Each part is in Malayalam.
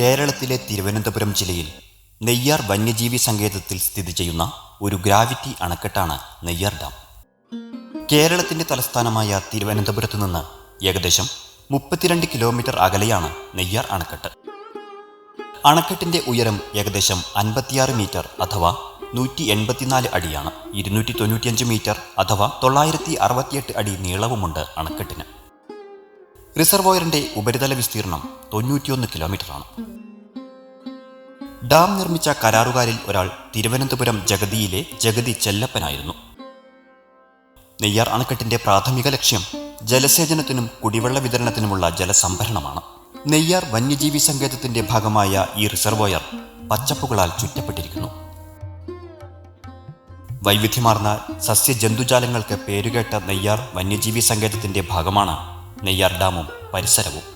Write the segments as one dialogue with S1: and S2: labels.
S1: കേരളത്തിലെ തിരുവനന്തപുരം ജില്ലയിൽ നെയ്യാർ വന്യജീവി സങ്കേതത്തിൽ സ്ഥിതി ചെയ്യുന്ന ഒരു ഗ്രാവിറ്റി അണക്കെട്ടാണ് നെയ്യാർ ഡാം. കേരളത്തിന്റെ തലസ്ഥാനമായ തിരുവനന്തപുരത്ത് നിന്ന് ഏകദേശം മുപ്പത്തിരണ്ട് കിലോമീറ്റർ അകലെയാണ് നെയ്യാർ അണക്കെട്ട്. അണക്കെട്ടിന്റെ ഉയരം ഏകദേശം അൻപത്തിയാറ് മീറ്റർ അഥവാ നൂറ്റി എൺപത്തിനാല് അടിയാണ്. ഇരുന്നൂറ്റി തൊണ്ണൂറ്റിയഞ്ച് മീറ്റർ അഥവാ തൊള്ളായിരത്തി അറുപത്തിയെട്ട് അടി നീളവുമുണ്ട് അണക്കെട്ടിന്. റിസർവോയറിന്റെ ഉപരിതല വിസ്തീർണം തൊണ്ണൂറ്റിയൊന്ന് കിലോമീറ്ററാണ്. ഡാം നിർമ്മിച്ച കരാറുകാരിൽ ഒരാൾ തിരുവനന്തപുരം ജഗതിയിലെ ജഗതി ചെല്ലപ്പനായിരുന്നു. നെയ്യാർ അണക്കെട്ടിന്റെ പ്രാഥമിക ലക്ഷ്യം ജലസേചനത്തിനും കുടിവെള്ള വിതരണത്തിനുമുള്ള ജലസംഭരണമാണ്. നെയ്യാർ വന്യജീവി സങ്കേതത്തിന്റെ ഭാഗമായ ഈ റിസർവോയർ പച്ചപ്പുകളാൽ ചുറ്റപ്പെട്ടിരിക്കുന്നു. വൈവിധ്യമാർന്ന സസ്യജന്തുജാലങ്ങൾക്ക് പേരുകേട്ട നെയ്യാർ വന്യജീവി സങ്കേതത്തിന്റെ ഭാഗമാണ് നെയ്യാർ ഡാമും പരിസരവും.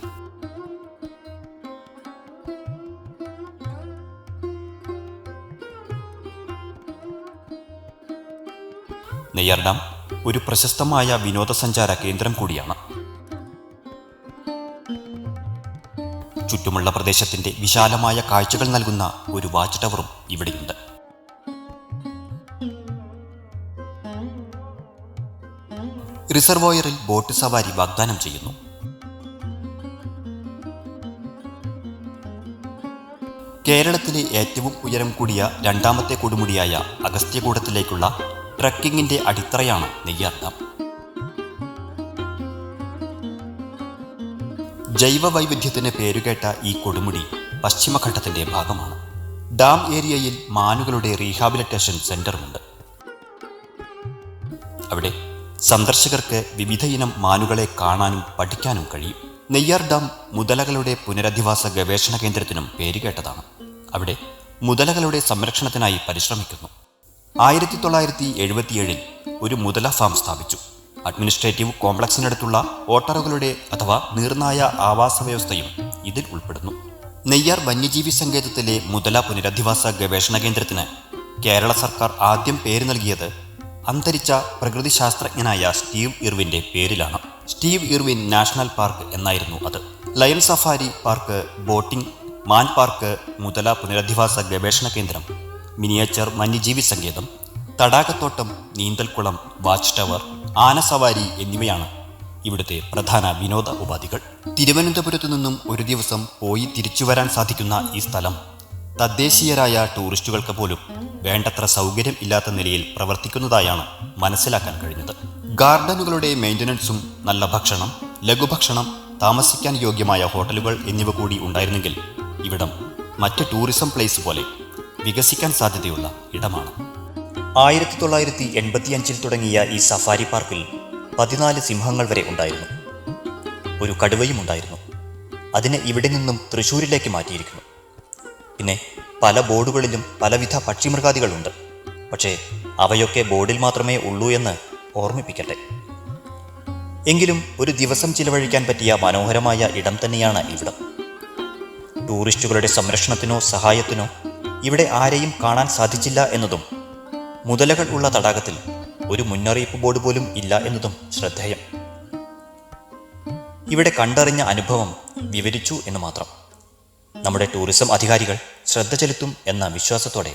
S1: നെയ്യാർ ഡാം ഒരു പ്രശസ്തമായ വിനോദസഞ്ചാര കേന്ദ്രം കൂടിയാണ്. ചുറ്റുമുള്ള പ്രദേശത്തിന്റെ വിശാലമായ കാഴ്ചകൾ നൽകുന്ന ഒരു വാച്ച് ടവറും ഇവിടെയുണ്ട്. റിസർവോയറിൽ ബോട്ട് സവാരി വാഗ്ദാനം ചെയ്യുന്നു. കേരളത്തിലെ ഏറ്റവും ഉയരം കൂടിയ രണ്ടാമത്തെ കൊടുമുടിയായ അഗസ്ത്യകൂടത്തിലേക്കുള്ള ട്രക്കിങ്ങിന്റെ അടിത്തറയാണ് നെയ്യാർ ജൈവ വൈവിധ്യത്തിന് പേരുകേട്ട ഈ കൊടുമുടി പശ്ചിമഘട്ടത്തിന്റെ ഭാഗമാണ്. ഡാം ഏരിയയിൽ മാനുകളുടെ റീഹാബിലിറ്റേഷൻ സെന്ററുമുണ്ട്. അവിടെ സന്ദർശകർക്ക് വിവിധയിനം മാനുകളെ കാണാനും പഠിക്കാനും കഴിയും. നെയ്യാർ ഡാം മുതലകളുടെ പുനരധിവാസ ഗവേഷണ കേന്ദ്രത്തിനും പേരുകേട്ടതാണ് അവിടെ മുതലകളുടെ സംരക്ഷണത്തിനായി പരിശ്രമിക്കുന്നു. ആയിരത്തി തൊള്ളായിരത്തി എഴുപത്തിയേഴിൽ ഒരു മുതല ഫാം സ്ഥാപിച്ചു. അഡ്മിനിസ്ട്രേറ്റീവ് കോംപ്ലക്സിനടുത്തുള്ള ഓട്ടറുകളുടെ അഥവാ നീർനായ ആവാസ വ്യവസ്ഥയും ഇതിൽ ഉൾപ്പെടുന്നു. നെയ്യാർ വന്യജീവി സങ്കേതത്തിലെ മുതല പുനരധിവാസ ഗവേഷണ കേന്ദ്രത്തിന് കേരള സർക്കാർ ആദ്യം പേര് നൽകിയത് അന്തരിച്ച പ്രകൃതി ശാസ്ത്രജ്ഞനായ സ്റ്റീവ് ഇർവിന്റെ പേരിലാണ്. സ്റ്റീവ് ഇർവിൻ നാഷണൽ പാർക്ക് എന്നായിരുന്നു അത്. ലയൺ സഫാരി പാർക്ക് ബോട്ടിംഗ് മാൻ പാർക്ക് മുതല പുനരധിവാസ ഗവേഷണ കേന്ദ്രം മിനിയേച്ചർ വന്യജീവി സങ്കേതം തടാകത്തോട്ടം നീന്തൽക്കുളം വാച്ച് ടവർ ആനസവാരി എന്നിവയാണ് ഇവിടുത്തെ പ്രധാന വിനോദ ഉപാധികൾ. തിരുവനന്തപുരത്തു നിന്നും ഒരു ദിവസം പോയി തിരിച്ചു വരാൻ സാധിക്കുന്ന ഈ സ്ഥലം തദ്ദേശീയരായ ടൂറിസ്റ്റുകൾക്ക് പോലും വേണ്ടത്ര സൗകര്യം ഇല്ലാത്ത നിലയിൽ പ്രവർത്തിക്കുന്നതായാണ് മനസ്സിലാക്കാൻ കഴിഞ്ഞത്. ഗാർഡനുകളുടെ മെയിന്റനൻസും നല്ല ഭക്ഷണം ലഘുഭക്ഷണം താമസിക്കാൻ യോഗ്യമായ ഹോട്ടലുകൾ എന്നിവ കൂടി ഉണ്ടായിരുന്നെങ്കിൽ ഇവിടം മറ്റ് ടൂറിസം പ്ലേസ് പോലെ വികസിക്കാൻ സാധ്യതയുള്ള ഇടമാണ്. ആയിരത്തി തൊള്ളായിരത്തി എൺപത്തിയഞ്ചിൽ തുടങ്ങിയ ഈ സഫാരി പാർക്കിൽ പതിനാല് സിംഹങ്ങൾ വരെ ഉണ്ടായിരുന്നു. ഒരു കടുവയും ഉണ്ടായിരുന്നു. അതിനെ ഇവിടെ നിന്നും തൃശ്ശൂരിലേക്ക് മാറ്റിയിരിക്കുന്നു. പിന്നെ പല ബോർഡുകളിലും പലവിധ പക്ഷിമൃഗാദികളുണ്ട്. പക്ഷേ അവയൊക്കെ ബോർഡിൽ മാത്രമേ ഉള്ളൂ എന്ന് ഓർമ്മിപ്പിക്കട്ടെ. എങ്കിലും ഒരു ദിവസം ചിലവഴിക്കാൻ പറ്റിയ മനോഹരമായ ഇടം തന്നെയാണ് ഇവിടം. ടൂറിസ്റ്റുകളുടെ സംരക്ഷണത്തിനോ സഹായത്തിനോ ഇവിടെ ആരെയും കാണാൻ സാധിച്ചില്ല എന്നതും മുതലകൾ ഉള്ള തടാകത്തിൽ ഒരു മുന്നറിയിപ്പ് ബോർഡ് പോലും ഇല്ല എന്നതും ശ്രദ്ധേയം. ഇവിടെ കണ്ടറിഞ്ഞ അനുഭവം വിവരിച്ചു എന്ന് മാത്രം. നമ്മുടെ ടൂറിസം അധികാരികൾ ശ്രദ്ധ ചെലുത്തും എന്ന വിശ്വാസത്തോടെ